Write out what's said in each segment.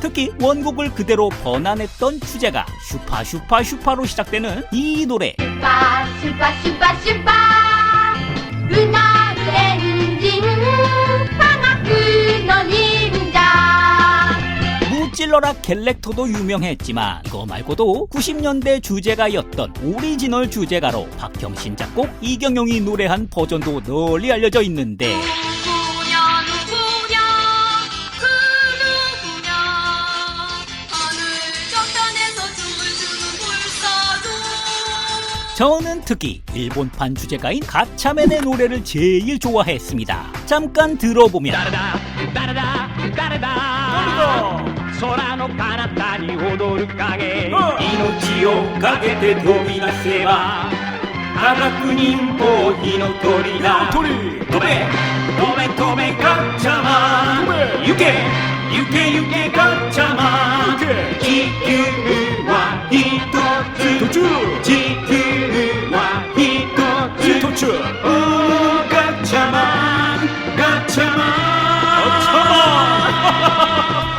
특히 원곡을 그대로 번안했던 주제가 슈파 슈파 슈파로 시작되는 이 노래. 슈파 슈파 슈파 슈파. 은하의 엔진은 찔러라 갤렉터도 유명했지만 그거 말고도 90년대 주제가였던 오리지널 주제가로 박형신 작곡 이경용이 노래한 버전도 널리 알려져 있는데. 저는 특히 일본판 주제가인 가차맨의 노래를 제일 좋아했습니다. 잠깐 들어보면 따라다 따라다 따라다. 소라노 가나타니 오도르 가게. 어. 이노치오 가게테 도비나세바. 하나쿠닌 보히노 토리다 토리. 도베 도베 도베 가차만. 유게 유게 유게 가차만. 지금은 Oh.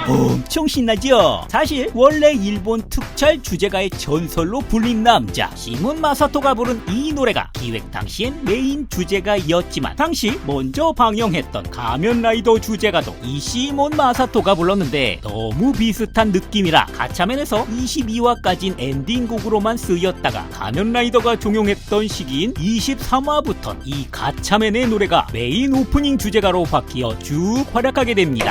엄청 신나죠? 사실 원래 일본 특촬 주제가의 전설로 불린 남자 시문 마사토가 부른 이 노래가 기획 당시엔 메인 주제가였지만 당시 먼저 방영했던 가면 라이더 주제가도 이 시몬 마사토가 불렀는데 너무 비슷한 느낌이라 가차맨에서 22화까진 엔딩곡으로만 쓰였다가 가면 라이더가 종용했던 시기인 23화부턴 이 가차맨의 노래가 메인 오프닝 주제가로 바뀌어 쭉 활약하게 됩니다.